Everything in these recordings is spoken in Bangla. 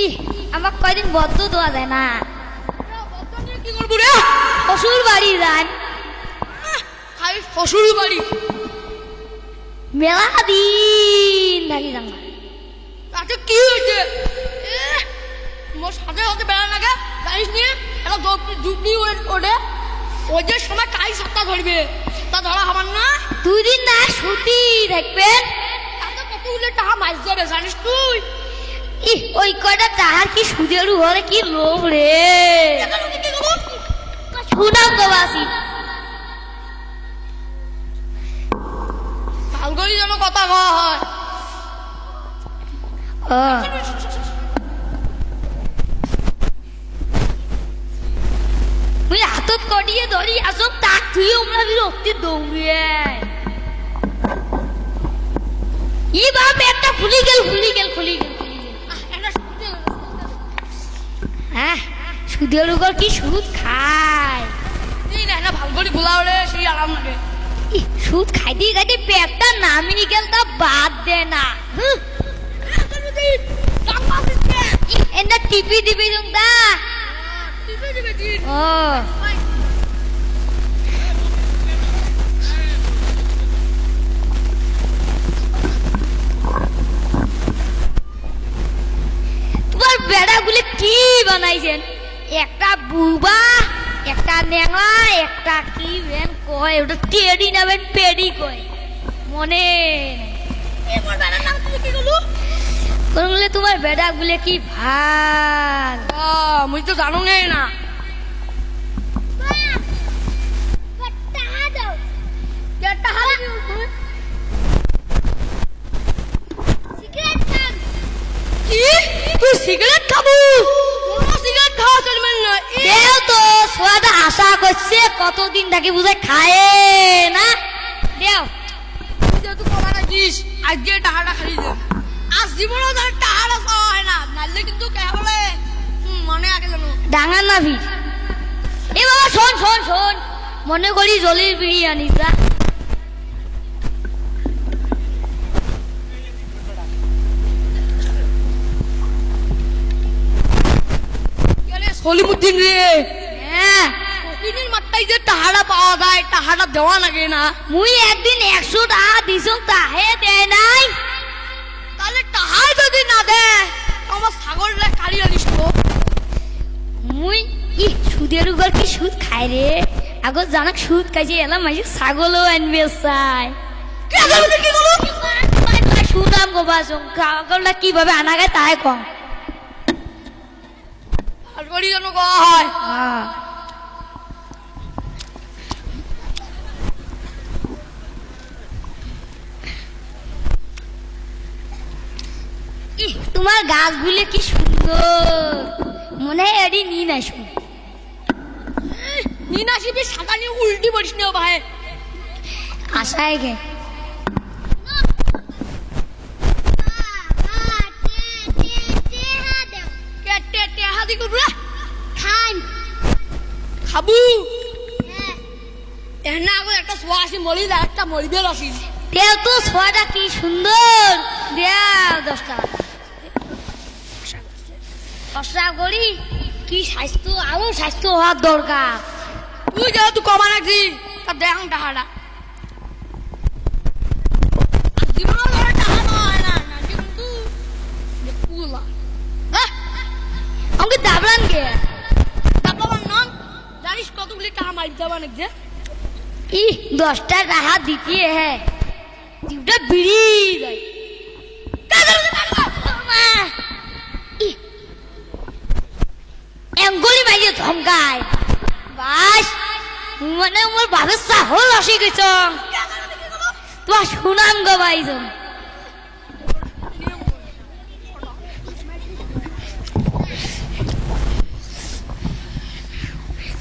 ইহ আমার কয়দিন বদ্ধ দেওয়া যায় না। কি করব রে শ্বশুর বাড়ি যান। খাই শ্বশুর বাড়ি মেলা দিন থাকি যান তাতে কি হয়েছে মোর সাথে সাথে বেড়া লাগে জানিস নিয়ে একটা ডুবলি ওঠে যে সময় কাই সাতটা ধরবে তা ধরা হবার না। দুই দিন না ছুটি থাকবেন তাতে কতগুলো টাকা মাছ যাবে জানিস তুই? ইহ, ওই কয়টা তাহার কি সুদের ঘরে কি লোভ রে। এখানে কি করব? সুনাম ভালো করে যেন কথা কওয়া হয়। মুই হাতত কটিয়ে ধরি আসো তাক তুই আমরা বিরক্তি দৌড়িয়ে ই বাপ একটা খুলি গেল খুলি গেল খুলি গেল। হ্যাঁ সুদের উপর কি সুদ খায়? এই না না ভালো করে গোলা ওরে সেই আরাম লাগে। সুদ খাইতে খাইতে পেটটা নামিয়ে গেল তা বাদ দে না। এটা টিপি দিবি তুমি ও। বানাইছেন একটা বুবা, একটা ন্যাংলা একটা কি বেন কয়, ওটা টেডি না ভেন পেডি কয়। মনে তোমার তোমার বেড়াগুলি কি ভালো? মুই তো জানো না। কতদিন থাকি বুঝে খায় না? দেও। তুই যেহেতু কমা রাখিস আজকে টাকাটা খালি দে। আজ জীবনও ধর টাকাটা চাওয়া হয় না নাহলে কিন্তু কে বলে? হুম, মনে আগে জানো ডাঙার নাভি। এ বাবা শোন শোন শোন। মনে করি জলির বিরিয়ানি যা। গেলে সলিমুদ্দিন রে? হ্যাঁ। মাত্রায় যে টাহাটা পাওয়া যায় টাহাটা দেওয়া লাগে না। মুই একদিন একশো টাকা দিছুম তাহে দেয় নাই। তাহলে টাহাই যদি না দেয় আমার ছাগলটা কালি আনিস মুই ই সুদের উপর কি সুদ খায় রে? আগত জানাক সুদ খাইছে এলাম মাসে ছাগলও আনবে চাই। কি আগে কি করব সুনাম গোবা ছাগলটা কীভাবে আনা গায় তাই কম আর যেন কওয়া হয়। তোমার গাছগুলো কি সুন্দর। মনে হয় এডি নিন আসব। নিনা শিবি সাদা নিয়ে উল্টি পড়িস না ভাই। আশায় গে। খাবু। এখানে আগত একটা সোয়া আসি মরি যায় একটা মরিবে আসিস তো ছোয়াটা কি সুন্দর। দেও দশটা। দশটা করি কি স্বাস্থ্য আরও স্বাস্থ্য হওয়ার দরকার। তুই যেহেতু কমা নাকি তার দেখান টাহাটা জীবনও ধরে টাহা দেওয়া না নাকি কিন্তু পুলা আমাকে দাবরান গে? তারপর নাম জানিস কতগুলি টাকা মারি যাবা নাকি যে? ই দশটা টাকা দিতে হ্যাঁ বিড়ি। দেয় এঙ্গলি মাইয়ে ধমকায়। বাস মানে মোর বাবে চাহল আসি গেছ। তোমার সুনাম গাবাইজন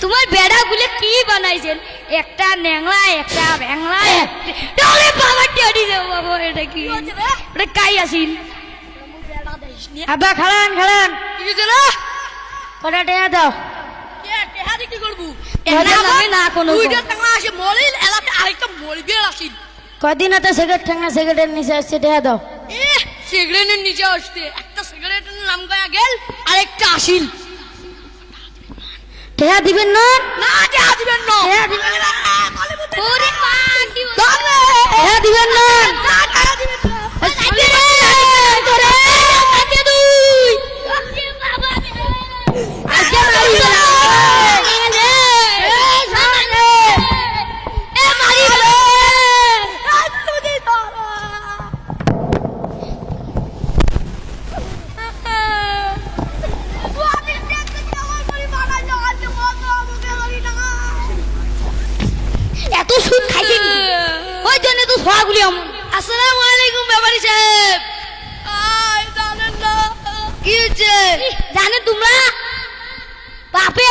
তোমার বেড়া গুলে কি বানাইছেন? একটা ন্যাংলা একটা ব্যাংলা তাহলে বাবা টেডি দেবো বাবা এটা কি? এটা কাই আসিন আবা খালান খেলেন। কি রে? কটা দাও। টেহা টাকা মরবে আসিল কদিন সিগারেট সিগারেটের নিচে আসছে দাও। সিগারেটের নিচে আসতে একটা সিগারেটের নাম গায়া গেল আরেকটা আসিল। টেয়া দিবেন না? না টেহা দিবেন না। না। টেহা দিবেন না। জন্য অমন আসসালামু আলাইকুম ব্যাপারী সাহেব। আই জানেন না। কি হচ্ছে জানে তোমরা? বাপে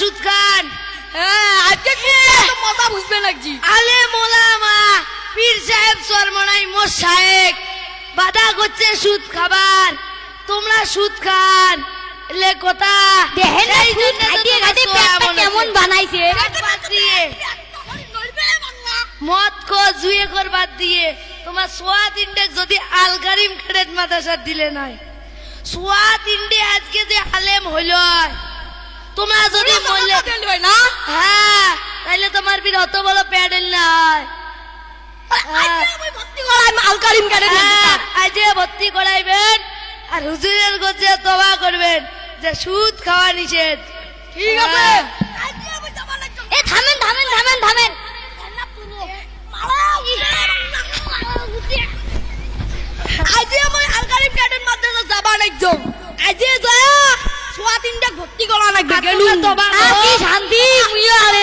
সুদ খান হ্যাঁ কি মজা বুঝবে লাগছি আলে মোলামা পীর সাহেব সরমনাই মোর সাহেব বাধা করছে সুদ খাবার। তোমরা সুদ খান। লে কথা। মনে কেমন। বানাইছে? মদ খো জুয়ে কর বাদ দিয়ে। তোমার সোয়া তিনটে যদি আলগারিম খেড়ে মাদ্রাসা দিলে নাই সোয়া তিনটে আজকে যে আলেম হইল। তোমরা যদি বললে না? হ্যাঁ তাইলে তোমার বীর অত বড় প্যাডেল নাই আলকারিম আজে ভর্তি করাইবেন আর হুজুরের গোছে তবা করবেন যে সুদ খাওয়া নিষেধ। ঠিক আছে। এ থামেন থামেন থামেন থামেন। আজি আমি আলকারিম গার্ডেন মাদ্রাসা যাবা একদম আজি যা সোয়া তিনটা ভর্তি করা লাগবে। গেলু কি শান্তি? আরে